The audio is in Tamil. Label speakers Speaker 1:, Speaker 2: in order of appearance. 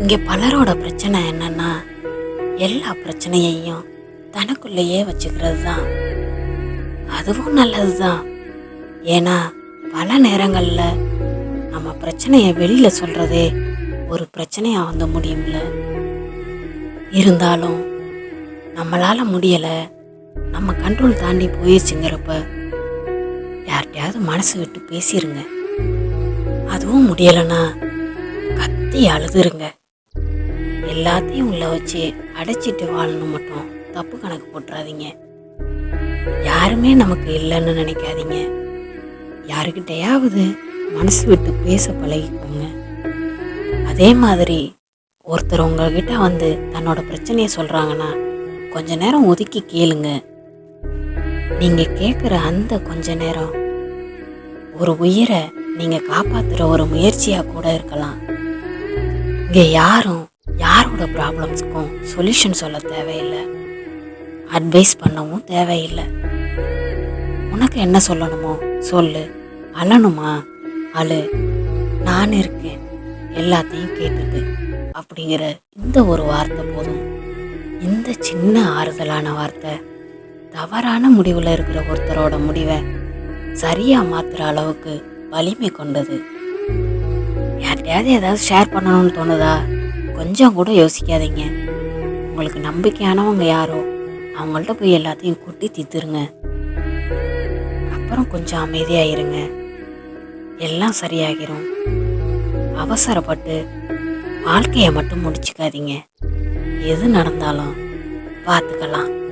Speaker 1: இங்கே பலரோட பிரச்சனை என்னன்னா எல்லா பிரச்சனையையும் தனக்குள்ளேயே வச்சுக்கிறது தான் அதுவும் நல்லது தான் ஏன்னா பல நேரங்களில் நம்ம பிரச்சனையை வெளியில் சொல்கிறதே ஒரு பிரச்சனையாக வந்து முடியும்ல. இருந்தாலும் நம்மளால் முடியலை நம்ம கண்ட்ரோல் தாண்டி போயிடுச்சுங்கிறப்ப யார்கிட்டயாவது மனசு விட்டு பேசிடுங்க அதுவும் முடியலைன்னா கத்தி அழுதுருங்க. எல்லாத்தையும் உள்ள வச்சு அடைச்சிட்டு வாழணும் மட்டும். தப்பு கணக்கு போட்டுறாதீங்க. யாருமே நமக்கு இல்லைன்னு நினைக்காதீங்க. யாருக்கிட்டையாவது மனசு விட்டு பேச பழகிக்கோங்க. அதே மாதிரி ஒருத்தர் உங்ககிட்ட வந்து தன்னோட பிரச்சனையை சொல்கிறாங்கன்னா கொஞ்ச நேரம் ஒதுக்கி கேளுங்க. நீங்கள் கேட்குற அந்த கொஞ்ச நேரம் ஒரு உயிரை நீங்கள் காப்பாற்றுற ஒரு முயற்சியாக கூட இருக்கலாம். இங்கே யாரும் யாரோட ப்ராப்ளம்ஸ்க்கும் சொல்யூஷன் சொல்ல தேவையில்லை. அட்வைஸ் பண்ணவும் தேவையில்லை. உனக்கு என்ன சொல்லணுமோ சொல்லு. அழணுமா? அழு. நான் இருக்கேன். எல்லாத்தையும் கேட்டுட்டு அப்படிங்கிற இந்த ஒரு வார்த்தை போதும். இந்த சின்ன ஆறுதலான வார்த்தை. தவறான முடிவில் இருக்கிற ஒருத்தரோட முடிவை சரியாக மாற்றுற அளவுக்கு வலிமை கொண்டது. யார்கிட்டயாவது ஏதாவது ஷேர் பண்ணணும்னு தோணுதா? கொஞ்சம் கூட யோசிக்காதீங்க. உங்களுக்கு நம்பிக்கையானவங்க யாரோ அவங்கள்ட்ட போய் எல்லாத்தையும் கொட்டி தீத்துருங்க. அப்புறம் கொஞ்சம் அமைதியாயிருங்க. எல்லாம் சரியாகிரும். அவசரப்பட்டு வாழ்க்கையை மட்டும் முடிச்சுக்காதீங்க. எது நடந்தாலும் பார்த்துக்கலாம்.